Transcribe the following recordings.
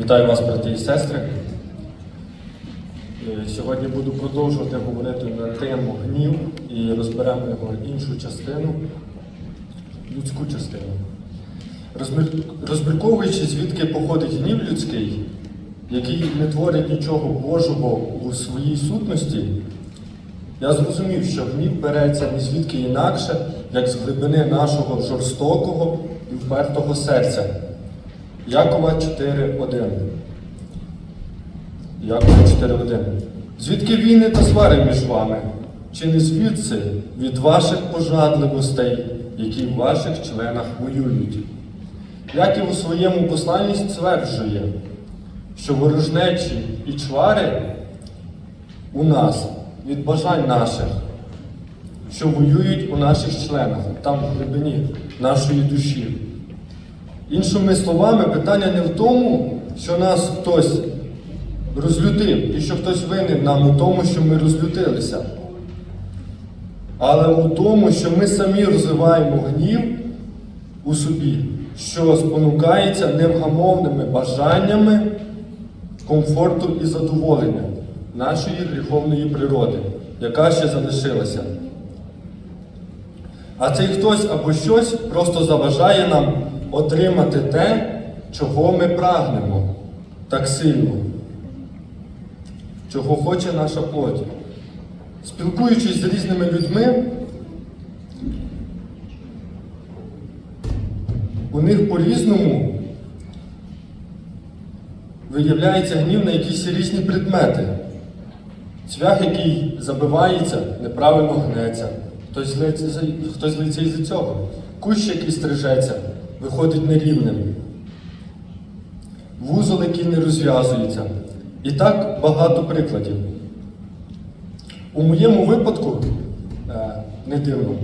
Вітаю вас, брати і сестри. Е, Сьогодні буду продовжувати говорити на тему гнів і розберемо його іншу частину, людську частину. Розмірковуючи, звідки походить гнів людський, який не творить нічого Божого у своїй сутності, я зрозумів, що гнів береться ні звідки інакше, як з глибини нашого жорстокого і впертого серця. Якова 4.1. Якова 4.1. Звідки війни та свари між вами? Чи не звідси від ваших пожадливостей, які в ваших членах воюють? Яків у своєму посланні стверджує, що ворожнечі і чвари у нас від бажань наших, що воюють у наших членах, там в глибині нашої душі. Іншими словами, питання не в тому, що нас хтось розлютив і що хтось винен нам у тому, що ми розлютилися. Але у тому, що ми самі розвиваємо гнів у собі, що спонукається невгамовними бажаннями комфорту і задоволення нашої гріховної природи, яка ще залишилася. А цей хтось або щось просто заважає нам отримати те, чого ми прагнемо так сильно, чого хоче наша плоть. Спілкуючись з різними людьми, у них по-різному виявляється гнів на якісь різні предмети. Цвях, який забивається, неправильно гнеться. Хтось злиться, із-за цього. Кущ, який стрижеться, виходить нерівним. Вузол, який не розв'язується. І так багато прикладів. У моєму випадку, е, не дивно,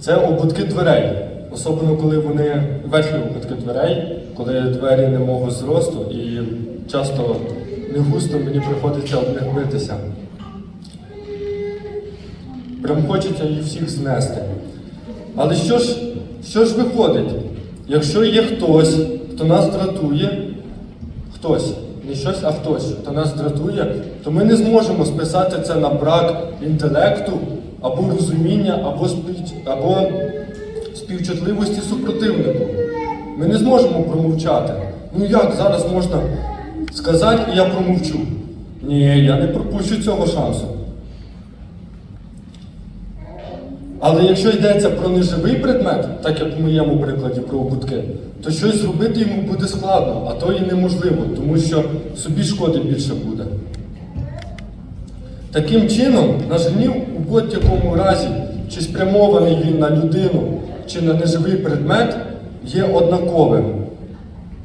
це ободки дверей. Особливо, коли вони верхні ободки дверей, коли двері не мого зросту і часто не густо мені приходиться об. Прям хочеться їх всіх знести. Але що ж, що ж виходить? Якщо є хтось, хто нас дратує, хтось, не щось, а хтось, хто нас дратує, то ми не зможемо списати це на брак інтелекту або розуміння, або, спів- або співчутливості супротивнику. Ми не зможемо промовчати. Ну як зараз можна сказати, і я промовчу? Ні, я не пропущу цього шансу. Але якщо йдеться про неживий предмет, так як в моєму прикладі про обутки, то щось зробити йому буде складно, а то і неможливо, тому що собі шкоди більше буде. Таким чином, наш гнів у будь-якому разі, чи спрямований він на людину, чи на неживий предмет, є однаковим,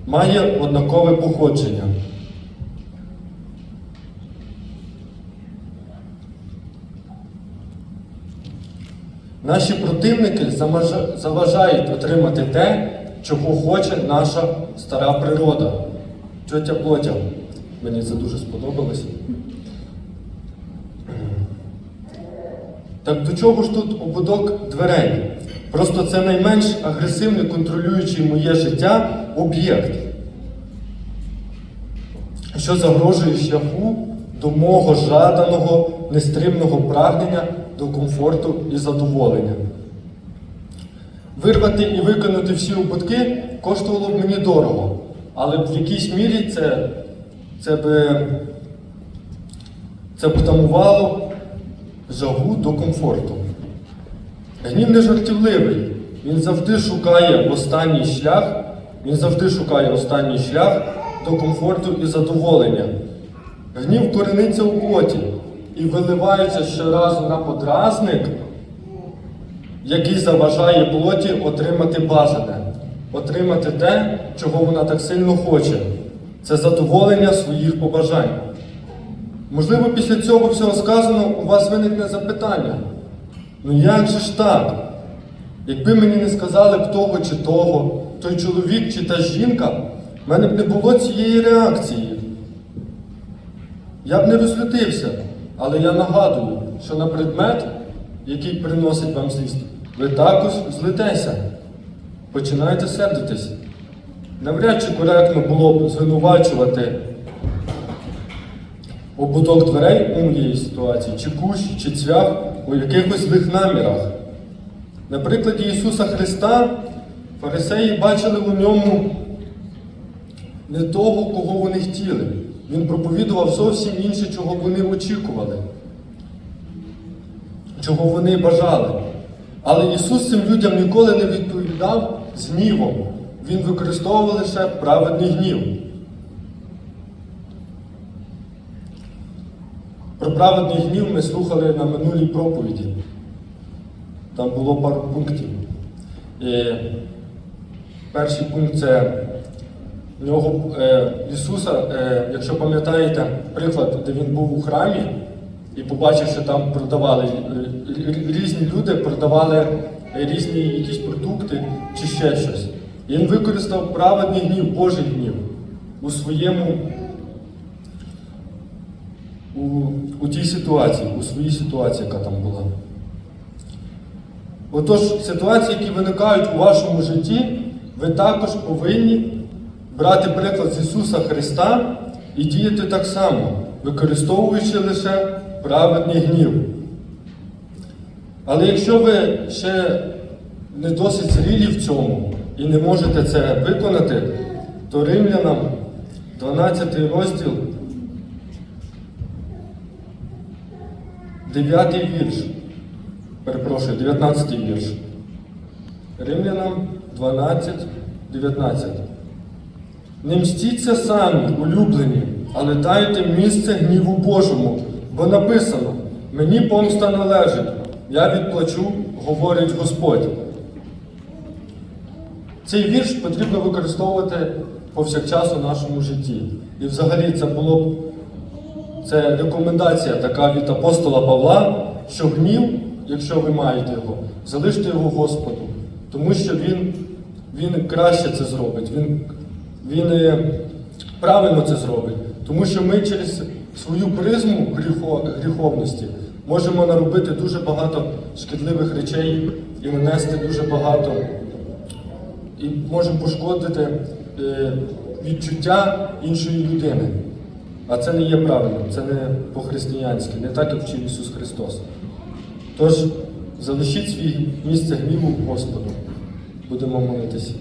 має однакове походження. Наші противники заважають отримати те, чого хоче наша стара природа. Тьотя Плотя. Мені це дуже сподобалось. Так до чого ж тут ободок дверей? Просто це найменш агресивний, контролюючий моє життя об'єкт, що загрожує шляху до мого жаданого, нестримного прагнення до комфорту і задоволення. Вирвати і виконати всі ободки коштувало б мені дорого, але в якійсь мірі це, це би це б жагу до комфорту. Гнів не жартівливий. Він завжди шукає останній шлях, він завжди шукає останній шлях до комфорту і задоволення. Гнів корениться у плоті і виливається щоразу на подразник, який заважає плоті отримати бажане, отримати те, чого вона так сильно хоче. Це задоволення своїх побажань. Можливо, після цього всього сказаного у вас виникне запитання. Ну як же ж так? Якби мені не сказали б того чи того, той чоловік чи та жінка, в мене б не було цієї реакції. Я б не розлютився, але я нагадую, що на предмет, який приносить вам злість, ви також злитеся. Починаєте сердитись. Навряд чи коректно було б звинувачувати ободок дверей у моєї ситуації, чи кущ, чи цвях у якихось злих намірах. На прикладі Ісуса Христа фарисеї бачили у ньому не того, кого вони хотіли. Він проповідував зовсім інше, чого вони очікували, чого вони бажали. Але Ісус цим людям ніколи не відповідав з гнівом. Він використовував лише праведний гнів. Про праведний гнів ми слухали на минулій проповіді. Там було пару пунктів. І перший пункт це нього е, Ісуса, е, якщо пам'ятаєте приклад, де він був у храмі і побачив, що там продавали е, різні люди, продавали різні якісь продукти чи ще щось. І він використав праведний гнів, Божий гнів у своєму у, у тій ситуації, у своїй ситуації, яка там була. Отож, ситуації, які виникають у вашому житті, ви також повинні брати приклад з Ісуса Христа і діяти так само, використовуючи лише праведний гнів. Але якщо ви ще не досить зрілі в цьому і не можете це виконати, то римлянам 12 розділ, 9 вірш. Перепрошую, 19 вірш. Римлянам 12, 19. Не мстіться самі, улюблені, але дайте місце гніву Божому, бо написано: мені помста належить, я відплачу, говорить Господь. Цей вірш потрібно використовувати повсякчас у нашому житті. І взагалі це було б це рекомендація така від апостола Павла, що гнів, якщо ви маєте його, залиште його Господу, тому що Він, він краще це зробить, Він, він е, правильно це зробить. Тому що ми через свою призму гріховності можемо наробити дуже багато шкідливих речей і нанести дуже багато і можемо пошкодити е, відчуття іншої людини. А це не є правильно, це не по-християнськи, не так, як вчив Ісус Христос. Тож залишіть свій місце гніву Господу. Будемо молитися.